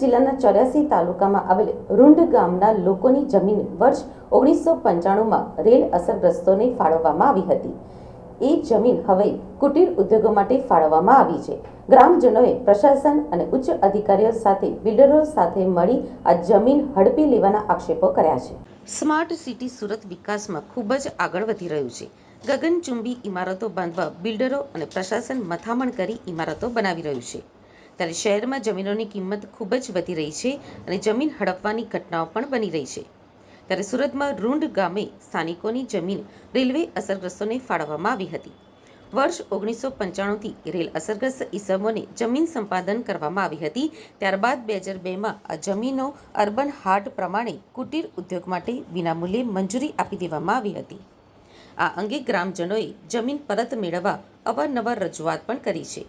જિલ્લાના ચોર્યાસી તાલુકામાં આવેલ રૂંડ ગામના લોકોની જમીન વર્ષ ઓગણીસો પંચાણુંમાં રેલ અસરગ્રસ્તોને ફાળવવામાં આવી હતી. એ જમીન હવે કુટીર ઉદ્યોગો માટે ફાળવવામાં આવી છે. ગ્રામજનોએ પ્રશાસન અને ઉચ્ચ અધિકારીઓ સાથે બિલ્ડરો સાથે મળી આ જમીન હડપી લેવાના આક્ષેપો કર્યા છે. સ્માર્ટ સિટી સુરત વિકાસમાં ખૂબ જ આગળ વધી રહ્યું છે. ગગનચુંબી ઇમારતો બાંધવા બિલ્ડરો અને પ્રશાસન મથામણ કરી ઇમારતો બનાવી રહ્યું છે. ત્યારે શહેરમાં જમીનોની કિંમત ખૂબ જ વધી રહી છે અને જમીન હડપવાની ઘટનાઓ પણ બની રહી છે. ત્યારે સુરતમાં રૂંઢ ગામે સ્થાનિકોની જમીન રેલવે અસરગ્રસ્તોને ફાળવવામાં આવી હતી. વર્ષ ઓગણીસો પંચાણુંથી રેલ અસરગ્રસ્ત ઈસમોને જમીન સંપાદન કરવામાં આવી હતી. ત્યારબાદ બે હજાર બેમાં આ જમીનો અર્બન હાર્ટ પ્રમાણે કુટીર ઉદ્યોગ માટે વિનામૂલ્યે મંજૂરી આપી દેવામાં આવી હતી. આ અંગે ગ્રામજનોએ જમીન પરત મેળવવા અવારનવાર રજૂઆત પણ કરી છે.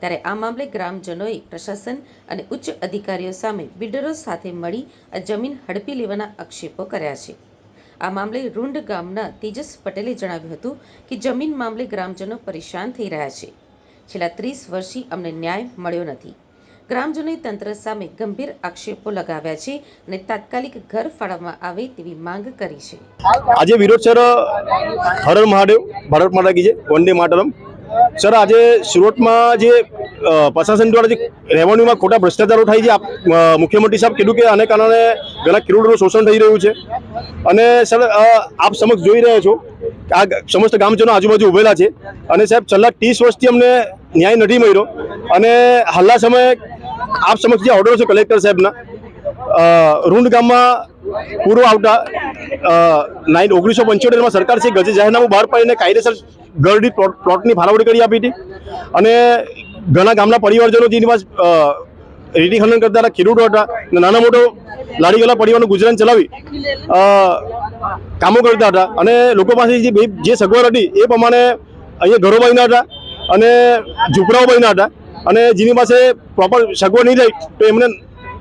ત્યારે આ મામલે ગ્રામજનોએ પ્રશાસન અને ઉચ્ચ અધિકારીઓ સામે બિલ્ડરો સાથે મળી આ જમીન હડપી લેવાના આક્ષેપો કર્યા છે. આ મામલે રૂંડ ગામના તેજસ પટેલે જણાવ્યું હતું કે જમીન મામલે ગ્રામજનો પરેશાન થઈ રહ્યા છે. છેલ્લા ત્રીસ વર્ષથી અમને ન્યાય મળ્યો નથી. ગ્રામજનોએ તંત્ર સામે ગંભીર આક્ષેપો લગાવ્યા છે અને તાત્કાલિક ઘર ફાળવવામાં આવે તેવી માંગ કરી છે. આજે વિરોધ સર હર મહાદેવ, ભારત માતા કી જય, વંદે માતરમ. સર, આજે સુરતમાં જે પ્રશાસન દ્વારા જે રેવન્યુમાં ખોટા ભ્રષ્ટાચારો થાય છે મુખ્યમંત્રી સાહેબ કીધું કે આને કારણે ઘણા ખેડૂતોનું શોષણ થઈ રહ્યું છે. અને સર આપ સમક્ષ જોઈ રહ્યા છો આ સમસ્ત ગામજનો આજુબાજુ ઉભેલા છે. અને સાહેબ, છેલ્લા ત્રીસ વર્ષથી અમને ન્યાય નથી મળ્યો. અને હાલના સમયે આપ સમક્ષ જે ઓર્ડર છે કલેક્ટર સાહેબના રૂંડ ગામમાં પૂર્વ આવતા નાઇન ઓગણીસો પંચોતેરમાં સરકાર છે ગજે જાહેરનામું બહાર પાડીને કાયદેસર ગરડી પ્લોટ, પ્લોટની ફાળવણી કરી આપી હતી. અને ઘણા ગામના પરિવારજનો જેની પાસે રેતી ખનન કરતા ખેડૂતો હતા નાના મોટો લાડી ગયેલા પરિવારનું ગુજરાન ચલાવી કામો કરતા હતા. અને લોકો પાસે જે જે સગવડ હતી એ પ્રમાણે અહીંયા ઘરો બન્યા હતા અને ઝૂંપડાઓ બન્યા હતા. અને જેની પાસે પ્રોપર સગવડ નહીં થાય તો એમને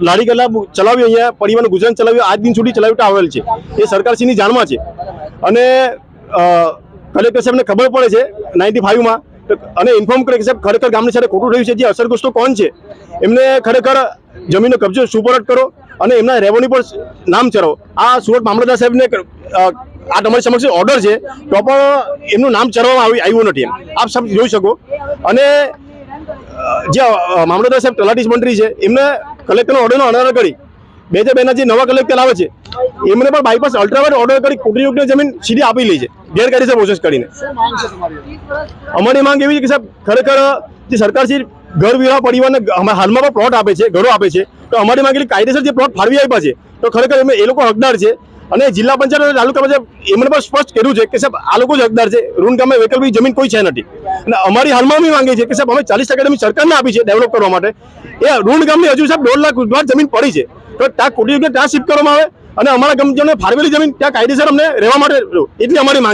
લારી ગલ્લા ચલાવી અહીંયા પરિવારનું ગુજરાન ચલાવ્યું. આજ દિન સુધી ચલાવતા આવેલ છે. એ સરકારશ્રીની જાણમાં છે. અને કલેક્ટર સાહેબને ખબર પડે છે, નાઇન્ટી ફાઇવમાં અને ઇન્ફોર્મ કરે કે સાહેબ, ખરેખર ગામની સાથે ખોટું થયું છે. જે અસરગ્રસ્તો કોણ છે? એમને ખરેખર જમીનનો કબજો સુપરત કરો અને એમના રેવન્યુ પર નામ ચરાવો આ સુરત મામલતદાર સાહેબને આ તમારી સમક્ષ ઓર્ડર છે. તો પણ એમનું નામ ચરવામાં આવી આવ્યું નથી એમ. આપ સબ જોઈ શકો. અને જે મામલતદાર સાહેબ તલાટી મંત્રી છે, એમને કલેક્ટરનો ઓર્ડરનો અનાદર કરી. બે જે બેના જે નવા કલેક્ટર આવે છે, એમને પણ બાયપાસ અલ્ટ્રાવાઇડ ઓર્ડર કરી કુટીરયુગની જમીન સીધી આપી લે છે, ગેરકાયદેસર પ્રોસેસ કરીને. અમારી માંગ એવી છે કે સાહેબ, ખરેખર, જે સરકાર છે, ઘર વિવાહ પરિવારને હાલમાં પણ પ્લોટ આપે છે, ઘરો આપે છે. તો અમારી માંગેલી કાયદેસર જે પ્લોટ ફાળવી આપ્યા છે, તો ખરેખર એ લોકો હકદાર છે. અને જિલ્લા પંચાયત અને તાલુકા પંચાયત એમણે પણ સ્પષ્ટ કર્યું છે કે સાહેબ, આ લોકો જ હકદાર છે. રૂન ગામે વૈકલ્પિક જમીન કોઈ છે નથી. અને અમારી હાલમાં અમે માંગીએ છીએ કે સાહેબ, અમે ચાલીસ ટકા જમીન સરકારને આપી છે ડેવલપ કરવા માટે. એ રૂણ ગામની હજુ સાહેબ દોઢ લાખ ઉદ્વાર જમીન પડી છે. તો ત્યાં કુટી ત્યાં શિફ્ટ કરવામાં આવે અને અમારા ગમજોને ફાળવેલી જમીન ત્યાં કાયદેસર અમને રહેવા માટે એટલી અમારી માંગ